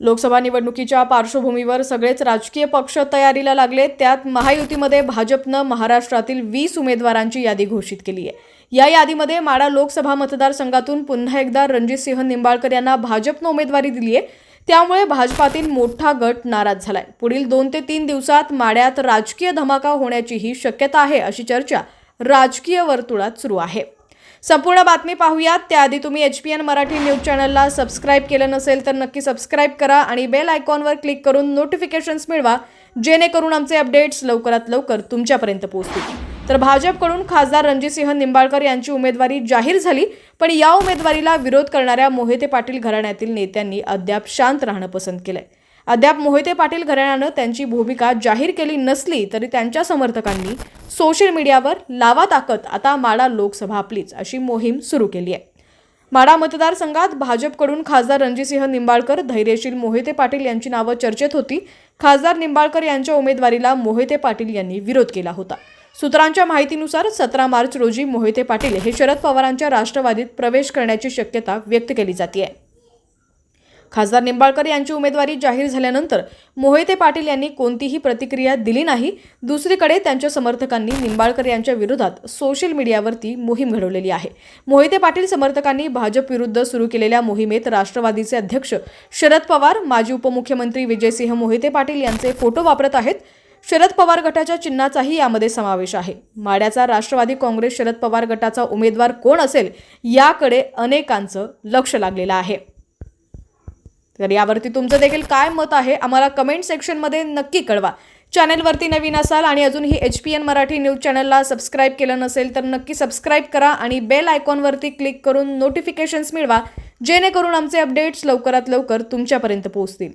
लोकसभा निवडणुकीच्या पार्श्वभूमीवर सगळेच राजकीय पक्ष तयारीला लागले त्यात महायुतीमध्ये भाजपनं महाराष्ट्रातील वीस उमेदवारांची यादी घोषित केली आहे या यादीमध्ये माडा लोकसभा मतदारसंघातून पुन्हा एकदा रणजितसिंह निंबाळकर यांना भाजपनं उमेदवारी दिली आहे त्यामुळे भाजपातील मोठा गट नाराज झालाय. पुढील दोन ते तीन दिवसात माड्यात राजकीय धमाका होण्याचीही शक्यता आहे अशी चर्चा राजकीय वर्तुळात सुरू आहे. संपूर्ण बातमी पाहूयात. त्याआधी तुम्ही H P N Marathi news चॅनलला सबस्क्राईब केलं नसेल तर नक्की सबस्क्राईब करा आणि बेल आयकॉनवर क्लिक करून नोटिफिकेशन्स मिळवा जेणेकरून आमचे अपडेट्स लवकरात लवकर तुमच्यापर्यंत पोहोचतील. तर भाजपकडून खासदार रणजितसिंह निंबाळकर यांची उमेदवारी जाहीर झाली पण या उमेदवारीला विरोध करणाऱ्या मोहिते पाटील घराण्यातील नेत्यांनी अद्याप शांत राहणं पसंत केलंय. अद्याप मोहिते पाटील घराण्यानं त्यांची भूमिका जाहीर केली नसली तरी त्यांच्या समर्थकांनी सोशल मीडियावर लावा ताकद आता माडा लोकसभा आपलीच अशी मोहीम सुरू केली आहे. माडा मतदारसंघात भाजपकडून खासदार रणजितसिंह निंबाळकर धैर्यशील मोहिते पाटील यांची नावं चर्चेत होती. खासदार निंबाळकर यांच्या उमेदवारीला मोहिते पाटील यांनी विरोध केला होता. सूत्रांच्या माहितीनुसार सतरा मार्च रोजी मोहिते पाटील हे शरद पवारांच्या राष्ट्रवादीत प्रवेश करण्याची शक्यता व्यक्त केली जाते आहे खासदार निंबाळकर यांची उमेदवारी जाहीर झाल्यानंतर मोहिते पाटील यांनी कोणतीही प्रतिक्रिया दिली नाही. दुसरीकडे त्यांच्या समर्थकांनी निंबाळकर यांच्या विरोधात सोशल मीडियावरती मोहीम घडवलेली आहे. मोहिते पाटील समर्थकांनी भाजप विरुद्ध सुरू केलेल्या मोहिमेत राष्ट्रवादीचे अध्यक्ष शरद पवार माजी उपमुख्यमंत्री विजयसिंह मोहिते पाटील यांचे फोटो वापरत आहेत. शरद पवार गटाच्या चिन्हाचाही यामध्ये समावेश आहे. माड्याचा राष्ट्रवादी काँग्रेस शरद पवार गटाचा उमेदवार कोण असेल याकडे अनेकांचं लक्ष लागलेलं आहे. तर यावरती तुमचं देखील काय मत आहे आम्हाला कमेंट सेक्शनमध्ये नक्की कळवा. चॅनलवरती नवीन असाल आणि अजूनही H P N Marathi news चॅनलला सबस्क्राईब केलं नसेल तर नक्की सबस्क्राईब करा आणि बेल आयकॉनवरती क्लिक करून नोटिफिकेशन्स मिळवा जेणेकरून आमचे अपडेट्स लवकरात लवकर तुमच्यापर्यंत पोहोचतील.